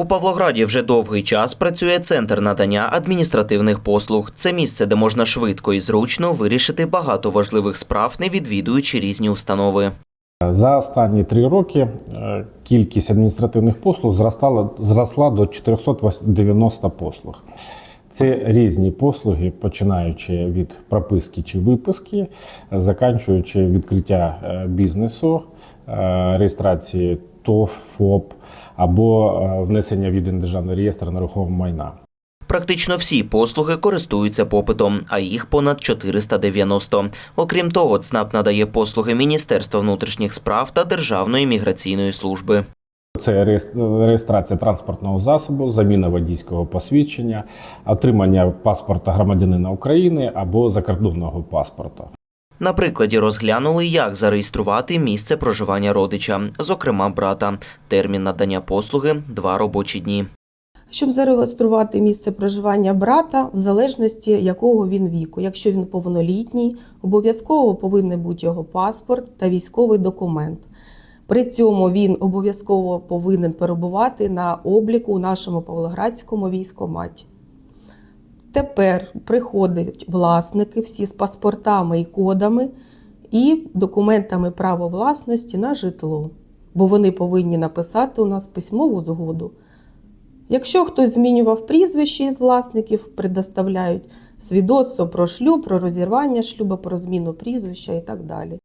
У Павлограді вже довгий час працює центр надання адміністративних послуг. Це місце, де можна швидко і зручно вирішити багато важливих справ, не відвідуючи різні установи. За останні три роки е, кількість адміністративних послуг зростала, зросла до 490 послуг. Це різні послуги, починаючи від прописки чи виписки, заканчуючи відкриття е, бізнесу, е, реєстрації ТОВ, ФОП або е, внесення в державний реєстр нерухомого майна. Практично всі послуги користуються попитом, а їх понад 490. Окрім того, ЦНАП надає послуги Міністерства внутрішніх справ та Державної міграційної служби. Це реєс- реєстрація транспортного засобу, заміна водійського посвідчення, отримання паспорта громадянина України або закордонного паспорта. На прикладі розглянули, як зареєструвати місце проживання родича, зокрема брата. Термін надання послуги два робочі дні. щоб зареєструвати місце проживання брата в залежності якого він віку. Якщо він повнолітній, обов'язково повинен бути його паспорт та військовий документ. При цьому він обов'язково повинен перебувати на обліку у нашому Павлоградському військоматі. Тепер приходять власники всі з паспортами і кодами і документами права власності на житло, бо вони повинні написати у нас письмову згоду. Якщо хтось змінював прізвище із власників, предоставляють свідоцтво про шлюб, про розірвання шлюбу, про зміну прізвища і так далі.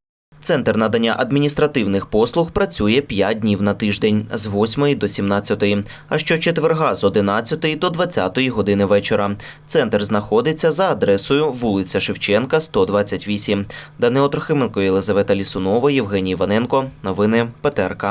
Центр надання адміністративних послуг працює 5 днів на тиждень з 8 до 17, а щочетверга з 11 до 20 години вечора. Центр знаходиться за адресою вулиця Шевченка, 128. Данило Трохименко, Єлизавета Лісунова, Євгеній Іваненко. Новини ПТРК.